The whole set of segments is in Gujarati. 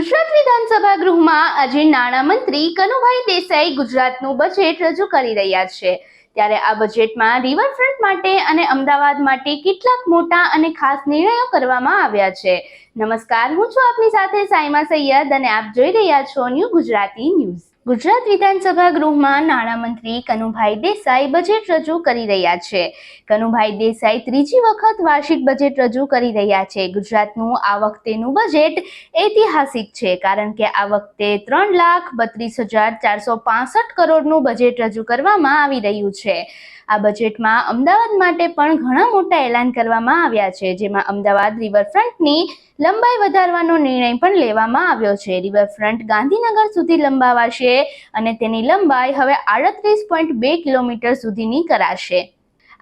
ગુજરાત વિધાનસભા ગૃહમાં આજે નાણામંત્રી કનુભાઈ દેસાઈ ગુજરાતનું બજેટ રજૂ કરી રહ્યા છે. ત્યારે આ બજેટમાં રિવરફ્રન્ટ માટે અને અમદાવાદ માટે કેટલાક મોટા અને ખાસ નિર્ણયો કરવામાં આવ્યા છે. નમસ્કાર, હું છું આપની સાથે સાઈમા સૈયદ અને આપ જોઈ રહ્યા છો ન્યૂ ગુજરાતી ન્યૂઝ. ગુજરાત વિધાનસભા ગૃહમાં નાણામંત્રી કનુભાઈ દેસાઈ બજેટ રજૂ કરી રહ્યા છે. કનુભાઈ દેસાઈ ત્રીજી વખત વાર્ષિક બજેટ રજૂ કરી રહ્યા છે. ગુજરાતનું આ વખતેનું બજેટ ઐતિહાસિક છે, કારણ કે આ વખતે ત્રણ લાખ બત્રીસ હજાર ચારસો પાસઠ કરોડનું બજેટ રજૂ કરવામાં આવી રહ્યું છે. આ બજેટમાં અમદાવાદ માટે પણ ઘણા મોટા એલાન કરવામાં આવ્યા છે, જેમાં અમદાવાદ રિવરફ્રન્ટની લંબાઈ વધારવાનો નિર્ણય પણ લેવામાં આવ્યો છે. રિવરફ્રન્ટ ગાંધીનગર સુધી લંબાવાશે અને તેની લંબાઈ હવે આડત્રીસ પોઈન્ટ બે કિલોમીટર સુધીની કરાશે.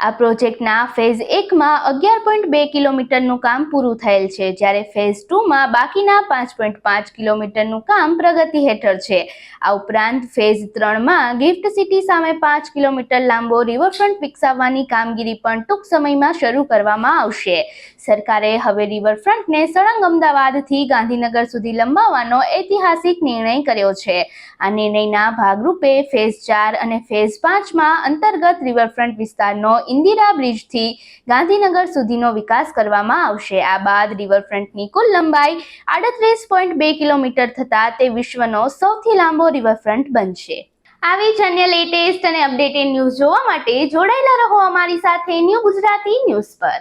આ પ્રોજેક્ટના ફેઝ એકમાં અગિયાર પોઈન્ટ બે કિલોમીટરનું કામ પૂરું થયેલ છે, જ્યારે ફેઝ ટુમાં બાકીના પાંચ પોઈન્ટ પાંચ કિલોમીટરનું કામ પ્રગતિ હેઠળ છે. આ ઉપરાંત ફેઝ ત્રણમાં ગિફ્ટ સિટી સામે પાંચ કિલોમીટર લાંબો રિવરફ્રન્ટ વિકસાવવાની કામગીરી પણ ટૂંક સમયમાં શરૂ કરવામાં આવશે. સરકારે હવે રિવરફ્રન્ટને સળંગ અમદાવાદથી ગાંધીનગર સુધી લંબાવવાનો ઐતિહાસિક નિર્ણય કર્યો છે. આ નિર્ણયના ભાગરૂપે ફેઝ ચાર અને ફેઝ પાંચમાં અંતર્ગત રિવરફ્રન્ટ વિસ્તારનો ઇન્દિરા બ્રિજથી ગાંધીનગર સુધીનો વિકાસ કરવામાં આવશે. આ બાદ રિવરફ્રન્ટની કુલ લંબાઈ આડત્રીસ પોઈન્ટ બે કિલોમીટર થતાં તે વિશ્વનો સૌથી લાંબો રિવરફ્રન્ટ બનશે. આવી જ અન્ય લેટેસ્ટ અને અપડેટેડ ન્યૂઝ જોવા માટે જોડાયેલા રહો અમારી સાથે ન્યૂ ગુજરાતી ન્યૂઝ પર.